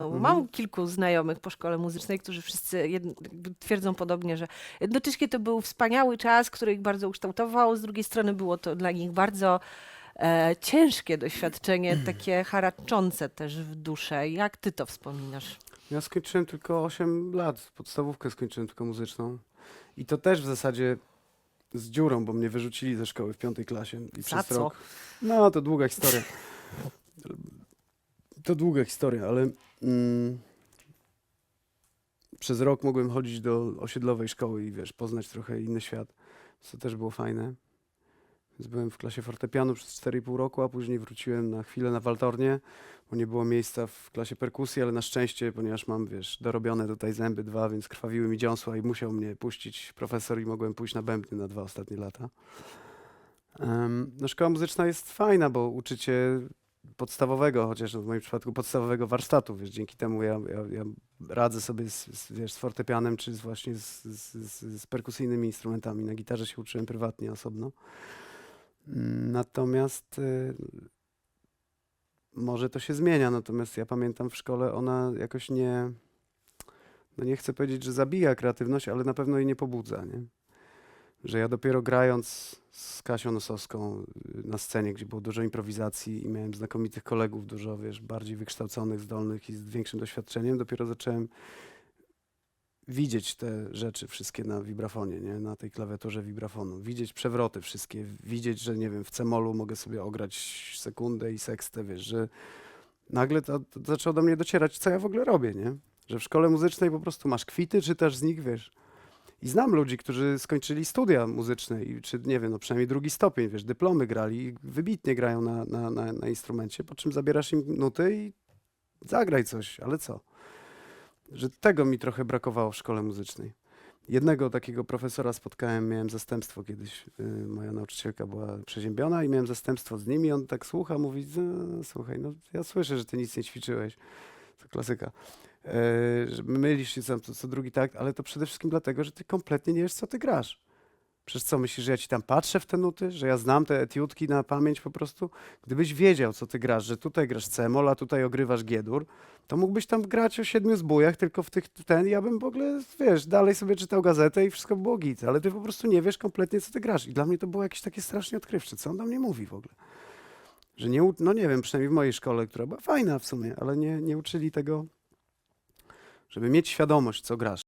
No, Mam kilku znajomych po szkole muzycznej, którzy wszyscy twierdzą podobnie, że jednocześnie to był wspaniały czas, który ich bardzo ukształtował. Z drugiej strony było to dla nich bardzo e, ciężkie doświadczenie, takie haraczące też w duszę. Jak ty to wspominasz? Ja skończyłem tylko 8 lat, podstawówkę skończyłem tylko muzyczną. I to też w zasadzie z dziurą, bo mnie wyrzucili ze szkoły w piątej klasie. I Za przez co? rok. No, to długa historia. To długa historia, ale mm, przez rok mogłem chodzić do osiedlowej szkoły i wiesz, poznać trochę inny świat, co też było fajne. Więc byłem w klasie fortepianu przez 4,5 roku, a później wróciłem na chwilę na waltornię, bo nie było miejsca w klasie perkusji, ale na szczęście, ponieważ mam, wiesz, dorobione tutaj zęby dwa, więc krwawiły mi dziąsła i musiał mnie puścić profesor i mogłem pójść na bębny na dwa ostatnie lata. Em, no szkoła muzyczna jest fajna, bo uczycie podstawowego, chociaż w moim przypadku podstawowego warsztatu, wiesz, dzięki temu ja, ja, ja radzę sobie z, z, wiesz, z fortepianem, czy z właśnie z, z, z, perkusyjnymi instrumentami. Na gitarze się uczyłem prywatnie, osobno. Natomiast y, może to się zmienia, natomiast ja pamiętam w szkole ona jakoś nie, no nie chcę powiedzieć, że zabija kreatywność, ale na pewno jej nie pobudza, nie? Że ja dopiero grając z Kasią Nosowską y, na scenie, gdzie było dużo improwizacji i miałem znakomitych kolegów, dużo, wiesz, bardziej wykształconych, zdolnych i z większym doświadczeniem, dopiero zacząłem widzieć te rzeczy wszystkie na wibrafonie, nie? na tej klawiaturze wibrafonu. Widzieć przewroty wszystkie, widzieć, że nie wiem, w cemolu mogę sobie ograć sekundę i sekstę, wiesz, że nagle to, to zaczęło do mnie docierać, co ja w ogóle robię, nie? Że w szkole muzycznej po prostu masz kwity, czytasz z nich, wiesz. I znam ludzi, którzy skończyli studia muzyczne, i, czy nie wiem, no przynajmniej drugi stopień, wiesz, dyplomy grali i wybitnie grają na, na, na, na instrumencie, po czym zabierasz im nuty i zagraj coś, ale co? Że tego mi trochę brakowało w szkole muzycznej. Jednego takiego profesora spotkałem, miałem zastępstwo kiedyś. y, Moja nauczycielka była przeziębiona i miałem zastępstwo z nim i on tak słucha, mówi, "No, słuchaj, no ja słyszę, że ty nic nie ćwiczyłeś. To klasyka. E, mylisz się co, co drugi takt, ale to przede wszystkim dlatego, że ty kompletnie nie wiesz, co ty grasz. Przecież co, myślisz, że ja ci tam patrzę w te nuty, że ja znam te etiutki na pamięć po prostu? Gdybyś wiedział, co ty grasz, że tutaj grasz C-moll, a tutaj ogrywasz G-dur, to mógłbyś tam grać o siedmiu zbójach, tylko w tych ten, ja bym w ogóle, wiesz, dalej sobie czytał gazetę i wszystko było git, ale ty po prostu nie wiesz kompletnie, co ty grasz. I dla mnie to było jakieś takie strasznie odkrywcze. Co on do mnie mówi w ogóle? Że nie, no nie wiem, przynajmniej w mojej szkole, która była fajna w sumie, ale nie, nie uczyli tego, żeby mieć świadomość, co grasz.